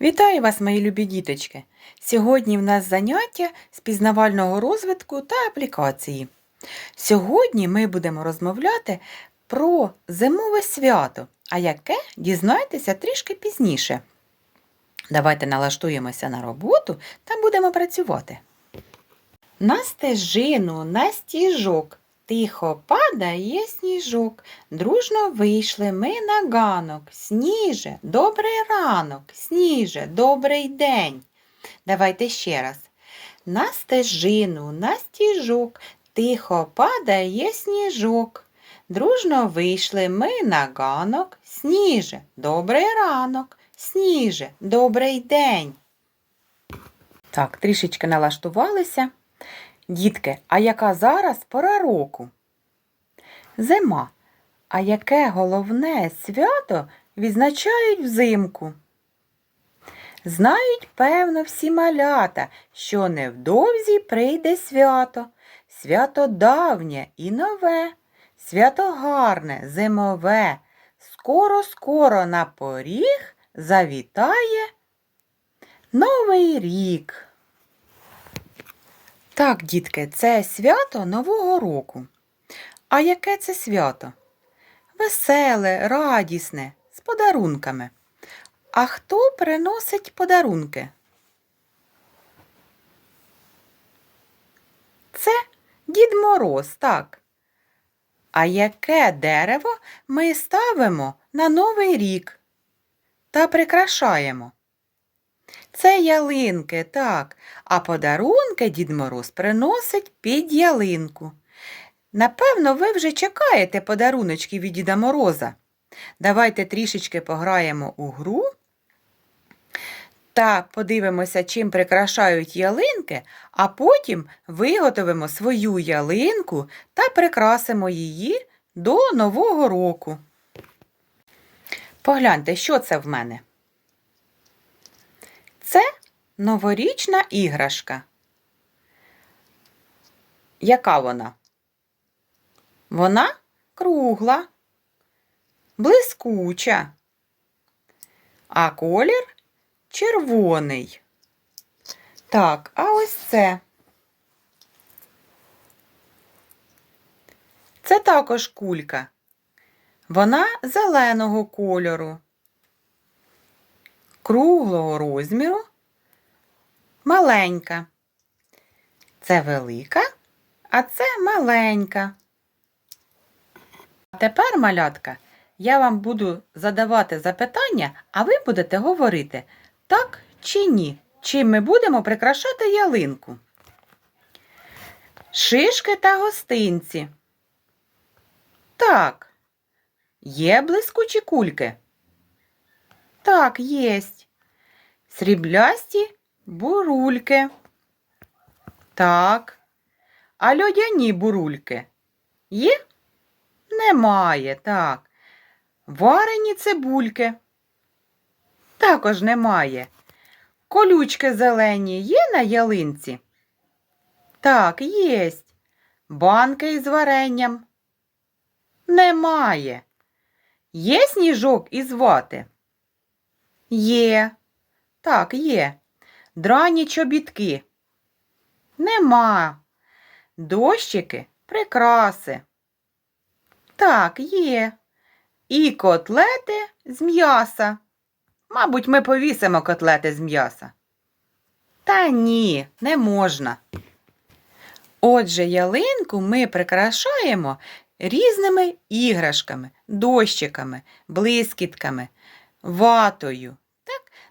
Вітаю вас, мої любі діточки! Сьогодні в нас заняття з пізнавального розвитку та аплікації. Сьогодні ми будемо розмовляти про зимове свято, а яке дізнайтеся трішки пізніше. Давайте налаштуємося на роботу та будемо працювати. На стежину, на стіжок, тихо падає сніжок. Дружно вийшли ми на ганок. Сніже, добрий ранок, сніже, добрий день. Давайте ще раз. На стежину, на стіжок, тихо падає сніжок. Дружно вийшли ми на ганок. Сніже, добрий ранок, сніже, добрий день. Так, трішечки налаштувалися. Дітки, а яка зараз пора року? Зима. А яке головне свято відзначають взимку? Знають, певно, всі малята, що невдовзі прийде свято. Свято давнє і нове, свято гарне, зимове. Скоро-скоро на поріг завітає Новий рік. Так, дітки, це свято Нового року. А яке це свято? Веселе, радісне, з подарунками. А хто приносить подарунки? Це Дід Мороз, так. А яке дерево ми ставимо на Новий рік та прикрашаємо? Це ялинки, так, а подарунки Дід Мороз приносить під ялинку. Напевно, ви вже чекаєте подаруночки від Діда Мороза. Давайте трішечки пограємо у гру та подивимося, чим прикрашають ялинки, а потім виготовимо свою ялинку та прикрасимо її до Нового року. Погляньте, що це в мене? Це новорічна іграшка. Яка вона? Вона кругла, блискуча, а колір червоний. Так, а ось це. Це також кулька. Вона зеленого кольору круглого розміру, маленька. Це велика, а це маленька. А тепер, малятка, я вам буду задавати запитання, а ви будете говорити так чи ні, чим ми будемо прикрашати ялинку. Шишки та гостинці. Так. Є блискучі кульки. Так, єсть. Сріблясті бурульки. Так. А льодяні бурульки є? Немає, так. Варені цибульки. Також немає. Колючки зелені є на ялинці? Так, єсть. Банки із варенням? Немає. Є сніжок із вати? Є. Так, є. Драні чобітки. Нема. Дощики прикраси. Так, є. І котлети з м'яса. Мабуть, ми повісимо котлети з м'яса. Та ні, не можна. Отже, ялинку ми прикрашаємо різними іграшками, дощиками, блискітками, ватою.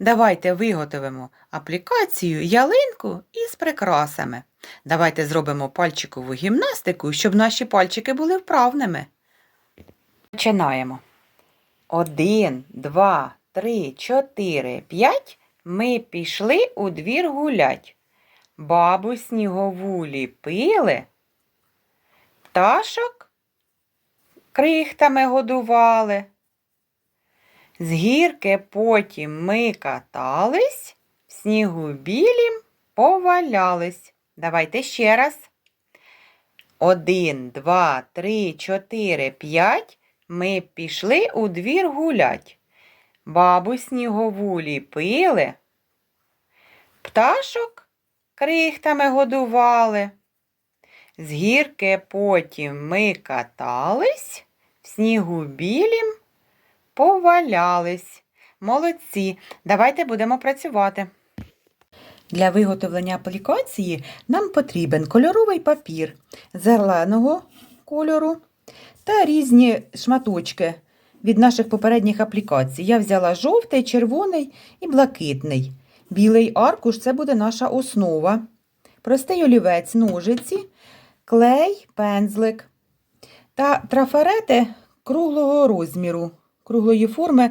Давайте виготовимо аплікацію ялинку із прикрасами. Давайте зробимо пальчикову гімнастику, щоб наші пальчики були вправними. Починаємо. Один, два, три, чотири, п'ять. Ми пішли у двір гулять. Бабу снігову ліпили, пташок крихтами годували. З гірки потім ми катались, в снігу білім повалялись. Давайте ще раз. Один, два, три, чотири, п'ять. Ми пішли у двір гулять. бабу снігову ліпили, пташок крихтами годували. З гірки потім ми катались, в снігу білім повалялись. Молодці, давайте будемо працювати. Для виготовлення аплікації нам потрібен кольоровий папір зеленого кольору та різні шматочки від наших попередніх аплікацій. Я взяла жовтий, червоний і блакитний. Білий аркуш це буде наша основа. Простий олівець, ножиці, клей, пензлик та трафарети круглого розміру, круглої форми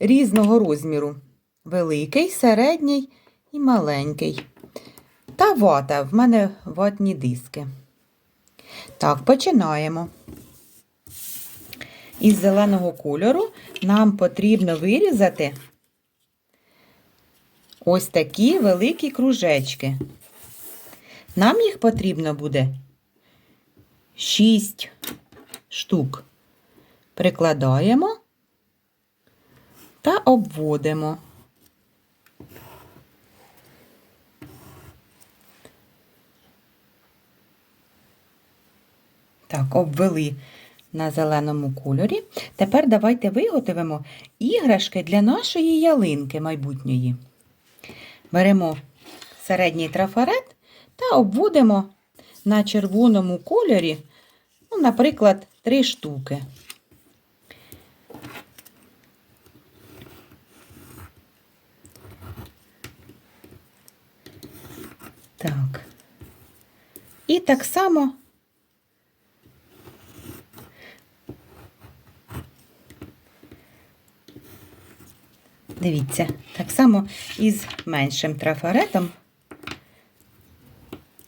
різного розміру. Великий, середній і маленький. Та вата. В мене ватні диски. Так, починаємо. Із зеленого кольору нам потрібно вирізати ось такі великі кружечки. Нам їх потрібно буде 6 штук. Прикладаємо та обводимо. Так, обвели на зеленому кольорі. Тепер давайте виготовимо іграшки для нашої ялинки майбутньої. Беремо середній трафарет та обводимо на червоному кольорі, ну, наприклад, три штуки. Так. І так само Дивіться, так само із меншим трафаретом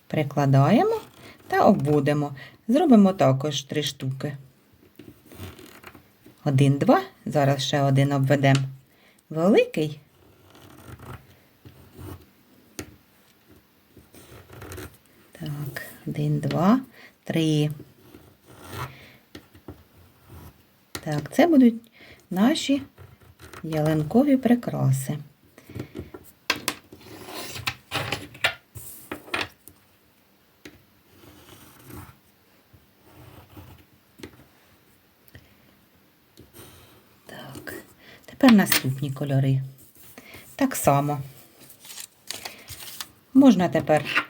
прикладаємо та обводимо. Зробимо також три штуки. Один, два. Зараз ще один обведемо. Великий. Так, один, два, три. Так, це будуть наші ялинкові прикраси. Так, тепер наступні кольори. Так само. Можна тепер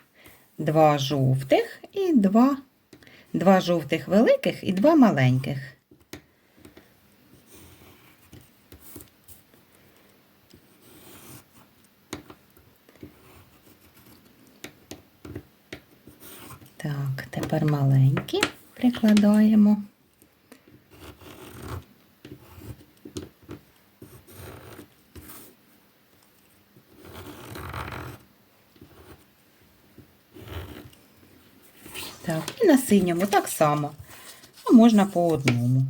два жовтих і два, два жовтих великих і два маленьких. Так, тепер маленькі прикладаємо. Так, і на синьому так само, а можна по одному.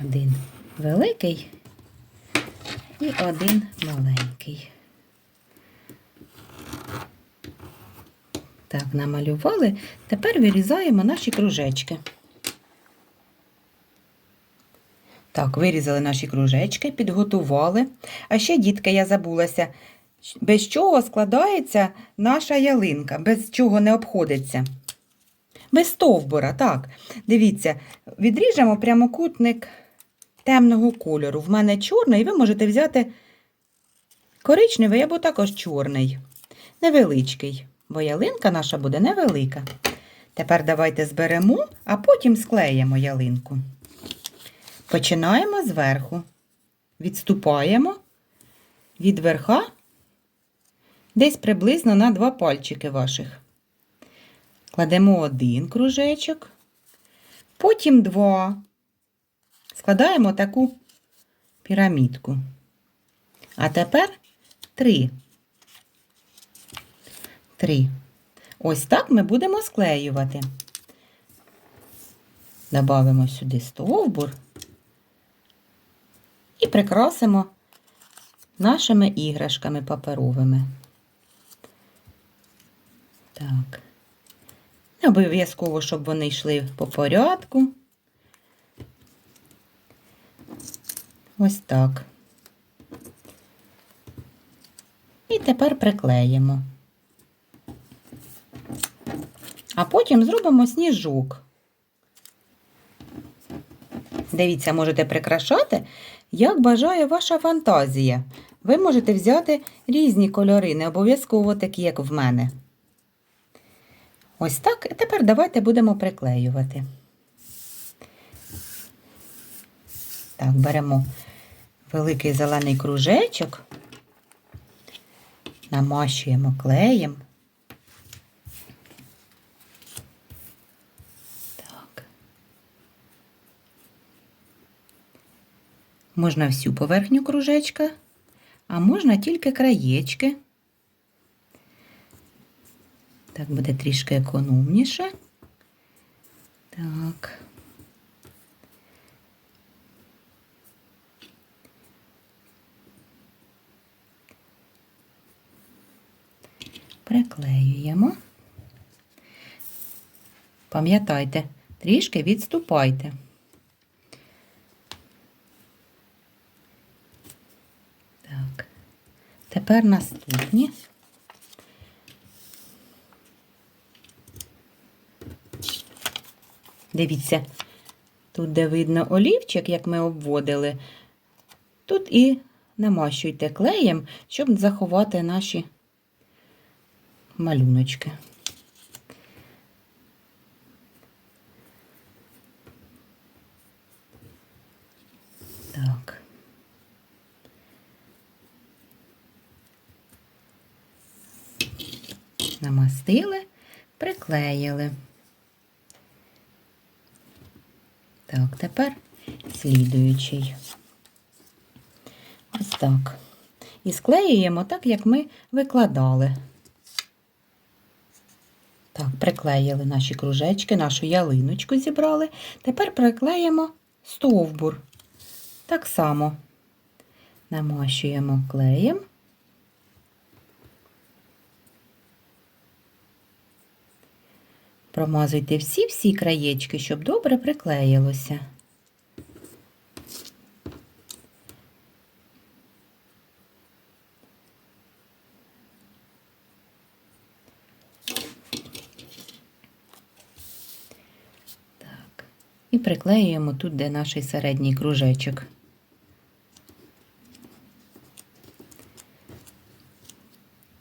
Один великий і один маленький. Так, намалювали. Тепер вирізаємо наші кружечки. Так, вирізали наші кружечки, підготували. А ще, дітки, я забулася, без чого складається наша ялинка, без чого не обходиться. Без стовбура, так. Дивіться, відріжемо прямокутник темного кольору. В мене чорний, ви можете взяти коричневий або також чорний, невеличкий, бо ялинка наша буде невелика. Тепер давайте зберемо, а потім склеїмо ялинку. Починаємо зверху, відступаємо від верха десь приблизно на два пальчики ваших. Кладемо один кружечок, потім два. Складаємо таку пірамідку. А тепер три. Три. Ось так ми будемо склеювати. Добавимо сюди стовбур і прикрасимо нашими іграшками паперовими. Так. Не обов'язково, щоб вони йшли по порядку. Ось так. І тепер приклеїмо. А потім зробимо сніжок. Дивіться, можете прикрашати, як бажає ваша фантазія. Ви можете взяти різні кольори, не обов'язково такі, як в мене. Ось так. І тепер давайте будемо приклеювати. Так, беремо великий зелений кружечок, намащуємо клеєм. Так. Можна всю поверхню кружечка, а можна тільки краєчки. Так буде трішки економніше. Так. Приклеюємо. Пам'ятайте, трішки відступайте. Так, тепер наступні. Дивіться, тут, де видно олівчик, як ми обводили, тут і намащуйте клеєм, щоб заховати наші малюночки. Так. Намастили, приклеїли. Так, тепер слідуючий. Ось так. І склеюємо так, як ми викладали. Так, приклеїли наші кружечки, нашу ялиночку зібрали. Тепер приклеїмо стовбур. Так само намащуємо клеєм. Промазуйте всі-всі краєчки, щоб добре приклеїлося. Так. І приклеюємо тут, де наш середній кружечок.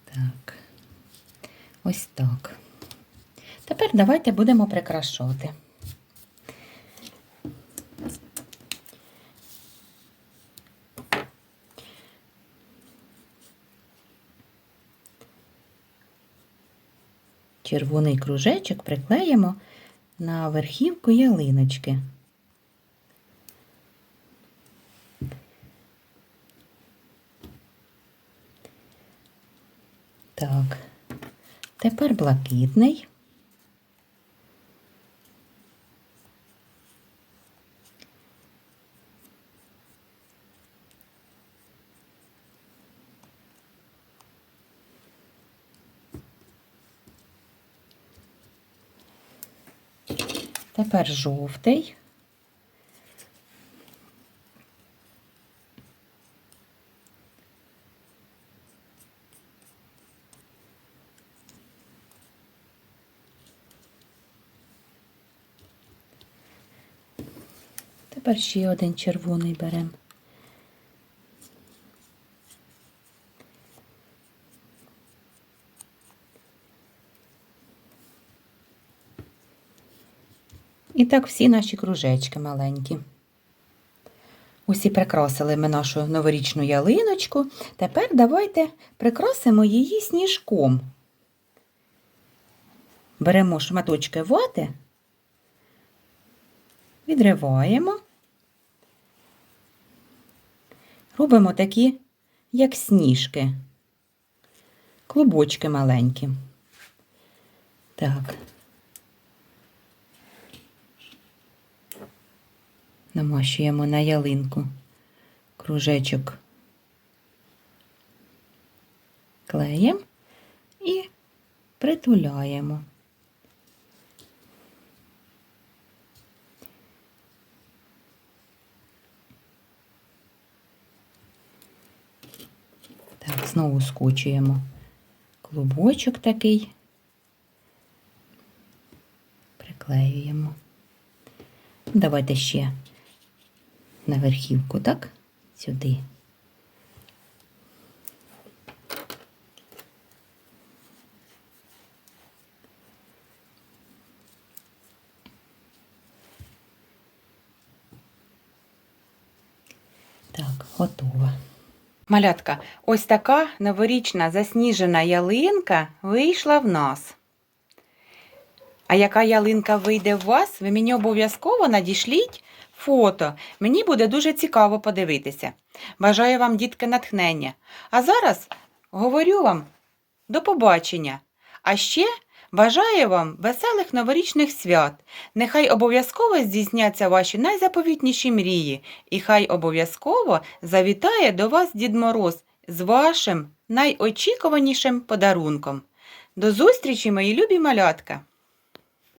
Так. Ось так. Тепер давайте будемо прикрашати. Червоний кружечок приклеїмо на верхівку ялиночки. Так, тепер блакитний. Тепер жовтий. Тепер ще один червоний беремо. І так всі наші кружечки маленькі. Усі прикрасили ми нашу новорічну ялиночку. Тепер давайте прикрасимо її сніжком. Беремо шматочки вати, відриваємо, робимо такі, як сніжки, клубочки маленькі. Так. намащуємо на ялинку кружечок клеєм і притуляємо. Так, знову скочуємо клубочок такий, приклеюємо. Давайте ще на верхівку, так? Сюди. Так, готово. Малятка, ось така новорічна засніжена ялинка вийшла в нас. А яка ялинка вийде в вас, ви мені обов'язково надішліть фото. Мені буде дуже цікаво подивитися. Бажаю вам, дітки, натхнення. А зараз говорю вам до побачення. А ще бажаю вам веселих новорічних свят. Нехай обов'язково здійсняться ваші найзаповітніші мрії, і хай обов'язково завітає до вас Дід Мороз з вашим найочікуванішим подарунком. До зустрічі, мої любі малятка!